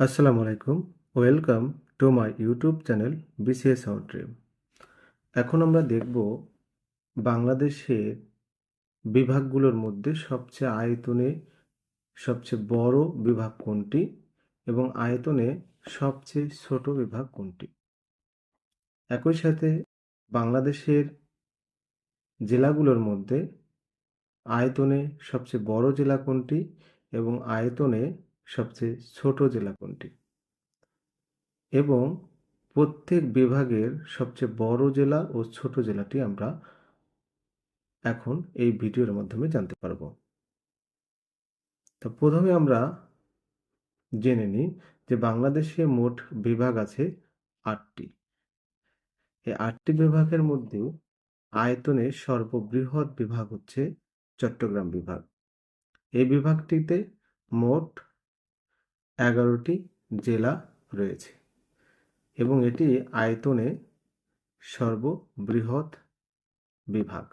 আসসালামু আলাইকুম। Welcome to my YouTube channel BCS Outdream এখন আমরা দেখব বাংলাদেশের বিভাগগুলোর মধ্যে সবচেয়ে আয়তনে সবচেয়ে বড় বিভাগ কোনটি এবং আয়তনে সবচেয়ে ছোট বিভাগ কোনটি? একই সাথে বাংলাদেশের জেলাগুলোর মধ্যে আয়তনে সবচেয়ে বড় জেলা কোনটি এবং আয়তনে সবচেয়ে ছোট জেলা কোনটি? এবং প্রত্যেক বিভাগের সবচেয়ে বড় জেলা ও ছোট জেলাটি আমরা এখন এই ভিডিওর মাধ্যমে জানতে পারব। তো প্রথমে আমরা জেনে নিই যে বাংলাদেশে মোট বিভাগ আছে আটটি। এই আটটি বিভাগের মধ্যে আয়তনে সর্ববৃহৎ বিভাগ হচ্ছে চট্টগ্রাম বিভাগ। এই বিভাগটিতে মোট এগারোটি জেলা রয়েছে এবং এটি আয়তনে সর্ববৃহৎ বিভাগ।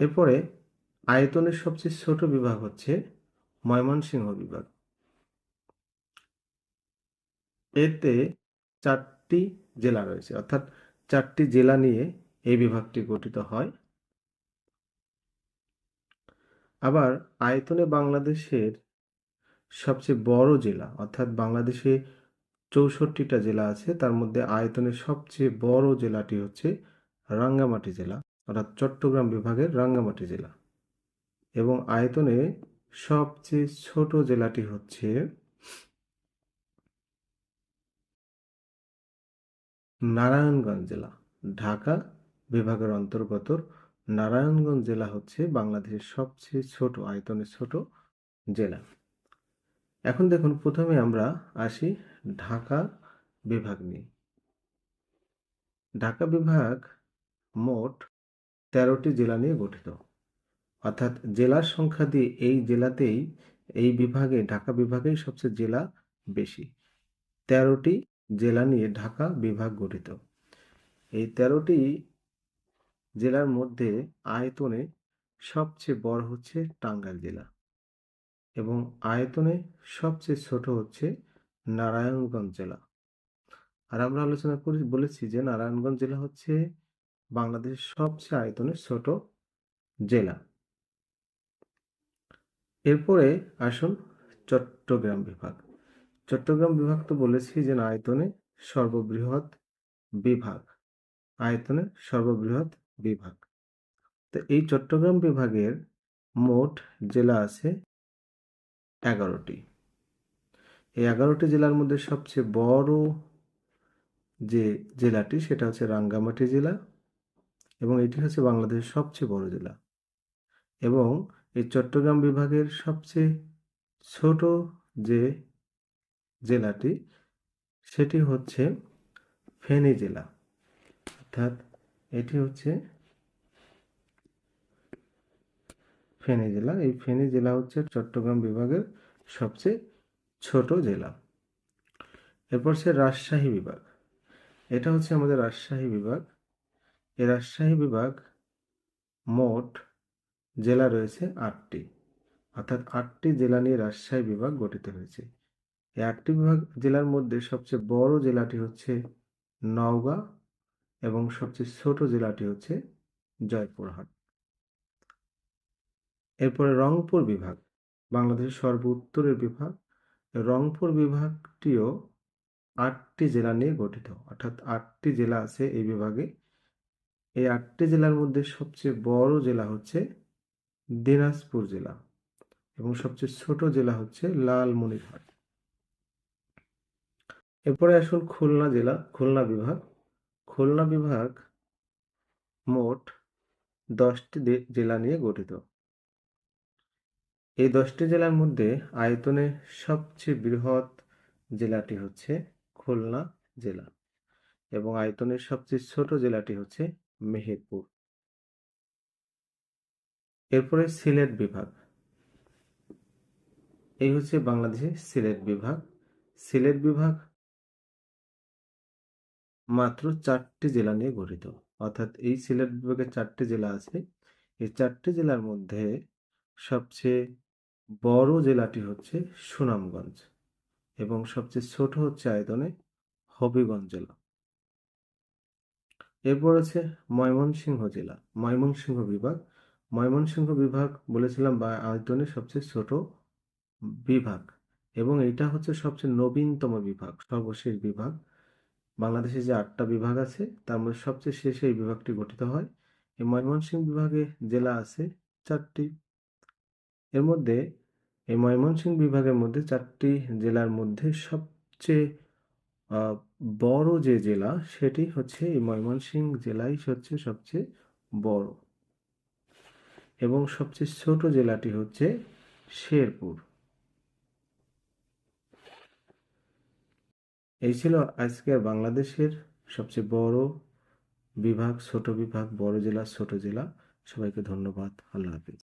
এরপরে আয়তনের সবচেয়ে ছোট বিভাগ হচ্ছে ময়মনসিংহ বিভাগ। এতে চারটি জেলা রয়েছে, অর্থাৎ চারটি জেলা নিয়ে এই বিভাগটি গঠিত হয়। আবার আয়তনে বাংলাদেশের সবচেয়ে বড় জেলা, অর্থাৎ বাংলাদেশে চৌষট্টিটা জেলা আছে, তার মধ্যে আয়তনের সবচেয়ে বড় জেলাটি হচ্ছে রাঙ্গামাটি জেলা, অর্থাৎ চট্টগ্রাম বিভাগের রাঙ্গামাটি জেলা। এবং আয়তনে সবচেয়ে ছোট জেলাটি হচ্ছে নারায়ণগঞ্জ জেলা, ঢাকা বিভাগের অন্তর্গত নারায়ণগঞ্জ জেলা হচ্ছে বাংলাদেশের সবচেয়ে ছোট, আয়তনের ছোট জেলা। এখন দেখুন, প্রথমে আমরা আসি ঢাকা বিভাগ নিয়ে। ঢাকা বিভাগ মোট তেরোটি জেলা নিয়ে গঠিত। অর্থাৎ জেলার সংখ্যা দিয়ে এই জেলাতেই, এই বিভাগে, ঢাকা বিভাগেই সবচেয়ে জেলা বেশি। তেরোটি জেলা নিয়ে ঢাকা বিভাগ গঠিত। এই তেরোটি জেলার মধ্যে আয়তনে সবচেয়ে বড় হচ্ছে টাঙ্গাইল জেলা এবং আয়তনে সবচেয়ে ছোট হচ্ছে নারায়ণগঞ্জ জেলা। আর আমরা আলোচনা করি, বলেছি যে নারায়ণগঞ্জ জেলা হচ্ছে বাংলাদেশের সবচেয়ে আয়তনে ছোট জেলা। এরপরে আসুন চট্টগ্রাম বিভাগ। চট্টগ্রাম বিভাগ তো বলেছি যে আয়তনে সর্ববৃহৎ বিভাগ। আয়তনে সর্ববৃহৎ বিভাগ। তো এই চট্টগ্রাম বিভাগের মোট জেলা আছে এগারোটি। এই এগারোটি জেলার মধ্যে সবচেয়ে বড় যে জেলাটি, সেটা হচ্ছে রাঙ্গামাটি জেলা এবং এটি হচ্ছে বাংলাদেশের সবচেয়ে বড় জেলা। এবং এই চট্টগ্রাম বিভাগের সবচেয়ে ছোট যে জেলাটি, সেটি হচ্ছে ফেনী জেলা। অর্থাৎ এটি হচ্ছে ফেনী জেলা। এই ফেনী জেলা হচ্ছে চট্টগ্রাম বিভাগের সবচেয়ে ছোট জেলা। এরপর সে রাজশাহী বিভাগ। এটা হচ্ছে আমাদের রাজশাহী বিভাগ। এই রাজশাহী বিভাগ মোট জেলা রয়েছে আটটি। অর্থাৎ আটটি জেলা নিয়ে রাজশাহী বিভাগ গঠিত হয়েছে। এই আটটি বিভাগ জেলার মধ্যে সবচেয়ে বড় জেলাটি হচ্ছে নওগাঁ। এবং সবচেয়ে ছোট জেলাটি হচ্ছে জয়পুরহাট। এরপরে রংপুর বিভাগ, বাংলাদেশের সর্ব উত্তরের বিভাগ। রংপুর বিভাগটিও আটটি জেলা নিয়ে গঠিত, অর্থাৎ আটটি জেলা আছে এই বিভাগে। এই আটটি জেলার মধ্যে সবচেয়ে বড় জেলা হচ্ছে দিনাজপুর জেলা এবং সবচেয়ে ছোট জেলা হচ্ছে লালমনিরহাট। এরপরে আসুন খুলনা জেলা, খুলনা বিভাগ। খুলনা বিভাগ মোট দশটি জেলা নিয়ে গঠিত। এই দশটি জেলার মধ্যে আয়তনে সবচেয়ে বৃহৎ জেলাটি হচ্ছে খুলনা জেলা এবং আয়তনের সবচেয়ে ছোট জেলাটি হচ্ছে মেহেরপুর। এরপরে সিলেট বিভাগ। এই হচ্ছে বাংলাদেশের সিলেট বিভাগ। সিলেট বিভাগ মাত্র চারটি জেলা নিয়ে গঠিত। অর্থাৎ এই সিলেট বিভাগে চারটি জেলা আছে। এই চারটি জেলার মধ্যে সবচেয়ে বড় জেলাটি হচ্ছে সুনামগঞ্জ এবং সবচেয়ে ছোট হচ্ছে আয়তনে হবিগঞ্জ জেলা। এরপর আছে ময়মনসিংহ জেলা। ময়মনসিংহ বিভাগ। ময়মনসিংহ বিভাগ বলেছিলাম বা আয়তনে সবচেয়ে ছোট বিভাগ এবং এটা হচ্ছে সবচেয়ে নবীনতম বিভাগ, সর্বশেষ বিভাগ। বাংলাদেশে যে আটটা বিভাগ আছে, তার মধ্যে সবচেয়ে শেষে এই বিভাগটি গঠিত হয়। এই ময়মনসিংহ বিভাগে জেলা আছে চারটি। এর মধ্যে, এই ময়মনসিংহ বিভাগের মধ্যে চারটি জেলার মধ্যে সবচেয়ে বড় যে জেলা, সেটি হচ্ছে এই ময়মনসিংহ জেলাই হচ্ছে সবচেয়ে বড়। এবং সবচেয়ে ছোট জেলাটি হচ্ছে শেরপুর। এই ছিল আজকের বাংলাদেশের সবচেয়ে বড় বিভাগ, ছোট বিভাগ, বড় জেলা, ছোট জেলা। সবাইকে ধন্যবাদ। আল্লাহ হাফিজ।